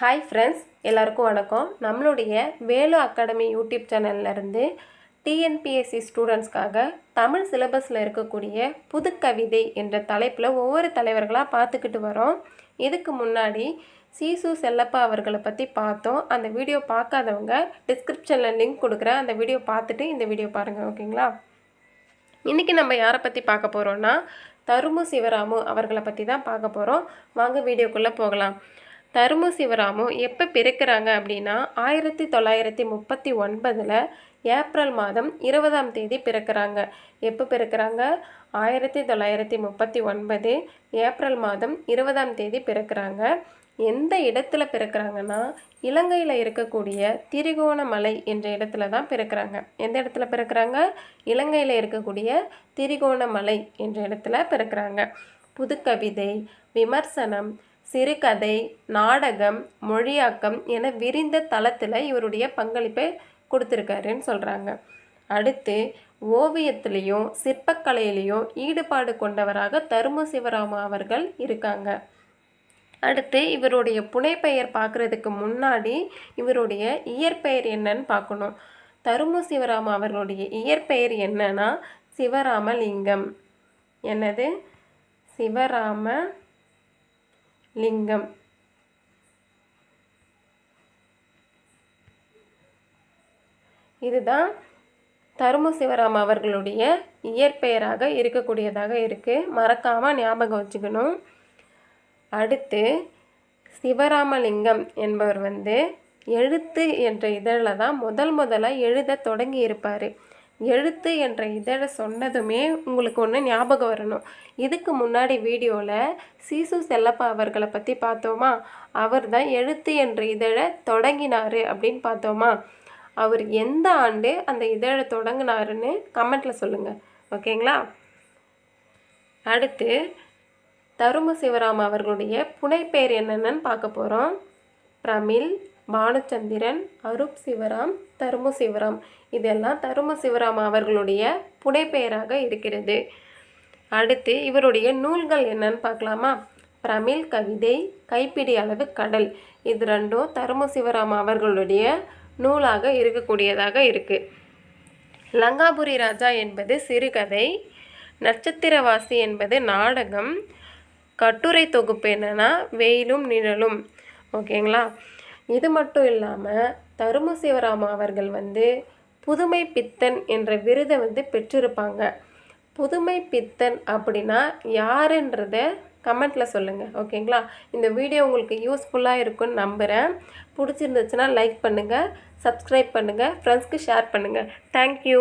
Hi friends எல்லாருக்கும் வணக்கம். நம்மளுடைய வேலு அகாடமி யூடியூப் சேனல்லேருந்து டிஎன்பிஎஸ்சி ஸ்டூடெண்ட்ஸ்க்காக தமிழ் சிலபஸில் இருக்கக்கூடிய புது கவிதை என்ற தலைப்பில் ஒவ்வொரு தலைவர்களாக பார்த்துக்கிட்டு வரோம். இதுக்கு முன்னாடி சீசு செல்லப்பா அவர்களை பற்றி பார்த்தோம். அந்த வீடியோ பார்க்காதவங்க டிஸ்கிரிப்ஷனில் லிங்க் கொடுக்குறேன். அந்த வீடியோ பார்த்துட்டு இந்த வீடியோ பாருங்கள் ஓகேங்களா? இன்றைக்கி நம்ம யாரை பற்றி பார்க்க போகிறோன்னா தருமு சிவராமு அவர்களை பற்றி தான் பார்க்க போகிறோம் வாங்க வீடியோக்குள்ளே போகலாம். தருமு சிவராமு எப்போ பிறக்கிறாங்க அப்படின்னா ஆயிரத்தி தொள்ளாயிரத்தி முப்பத்தி ஒன்பதில் ஏப்ரல் மாதம் இருபதாம் தேதி பிறக்கிறாங்க. எப்போ பிறக்கிறாங்க? ஆயிரத்தி தொள்ளாயிரத்தி முப்பத்தி ஒன்பது ஏப்ரல் மாதம் இருபதாம் தேதி பிறக்கிறாங்க. எந்த இடத்துல பிறக்கிறாங்கன்னா இலங்கையில் இருக்கக்கூடிய திரிகோணமலை என்ற இடத்துல தான் பிறக்கிறாங்க. எந்த இடத்துல பிறக்கிறாங்க? இலங்கையில் இருக்கக்கூடிய திரிகோணமலை என்ற இடத்துல பிறக்கிறாங்க. புதுக்கவிதை விமர்சனம் சிறுகதை நாடகம் மொழியாக்கம் என விரிந்த தளத்தில் இவருடைய பங்களிப்பை கொடுத்துருக்காருன்னு சொல்கிறாங்க அடுத்து ஓவியத்திலையும் சிற்பக்கலையிலையும் ஈடுபாடு கொண்டவராக தருமு சிவராமா அவர்கள் இருக்காங்க. அடுத்து இவருடைய புனைப்பெயர் பார்க்குறதுக்கு முன்னாடி இவருடைய இயற்பெயர் என்னன்னு பார்க்கணும். தருமு சிவராமா அவர்களுடைய இயற்பெயர் என்னன்னா சிவராமலிங்கம். என்னது? சிவராம லிங்கம். இதுதான் தருமு சிவராம் அவர்களுடைய இயற்பெயராக இருக்கக்கூடியதாக இருக்குது மறக்காமல் ஞாபகம் வச்சுக்கணும். அடுத்து சிவராமலிங்கம் என்பவர் வந்து எழுத்து என்ற இதழில் தான் முதல் முதலாக எழுத தொடங்கி இருப்பார் எழுத்து என்ற இதழை சொன்னதுமே உங்களுக்கு ஒன்று ஞாபகம் வரணும். இதுக்கு முன்னாடி வீடியோவில் சீசு செல்லப்பா அவர்களை பற்றி பார்த்தோமா? அவர் தான் எழுத்து என்ற இதழை தொடங்கினார் அப்படின்னு பார்த்தோமா? அவர் எந்த ஆண்டு அந்த இதழை தொடங்கினாருன்னு கமெண்ட்டில் சொல்லுங்கள் ஓகேங்களா? அடுத்து தரும சிவராம் அவர்களுடைய புனைப்பெயர் என்னென்னு பார்க்க போகிறோம் பிரமிழ் பாலச்சந்திரன் அருப் சிவராம் தருமு சிவராம். இதெல்லாம் தரும சிவராம் அவர்களுடைய புனைப்பெயராக இருக்கிறது. அடுத்து இவருடைய நூல்கள் என்னன்னு பார்க்கலாமா? பிரமிழ் கவிதை கைப்பிடி அளவு கடல். இது ரெண்டும் தரும சிவராம் அவர்களுடைய நூலாக இருக்கக்கூடியதாக இருக்குது லங்காபுரி ராஜா என்பது சிறுகதை நட்சத்திரவாசி என்பது நாடகம் கட்டுரை தொகுப்பு என்னென்னா வெயிலும் நிழலும். ஓகேங்களா? இது மட்டும் இல்லாமல் தரும சிவராமா அவர்கள் வந்து புதுமை பித்தன் என்ற விருதை வந்து பெற்றிருப்பாங்க. புதுமை பித்தன் அப்படின்னா யாருன்றத கமெண்ட்டில் சொல்லுங்கள் ஓகேங்களா? இந்த வீடியோ உங்களுக்கு யூஸ்ஃபுல்லாக இருக்கும்னு நம்புகிறேன் பிடிச்சிருந்துச்சுன்னா லைக் பண்ணுங்கள் சப்ஸ்கிரைப் பண்ணுங்கள் ஃப்ரெண்ட்ஸ்க்கு ஷேர் பண்ணுங்கள் தேங்க்யூ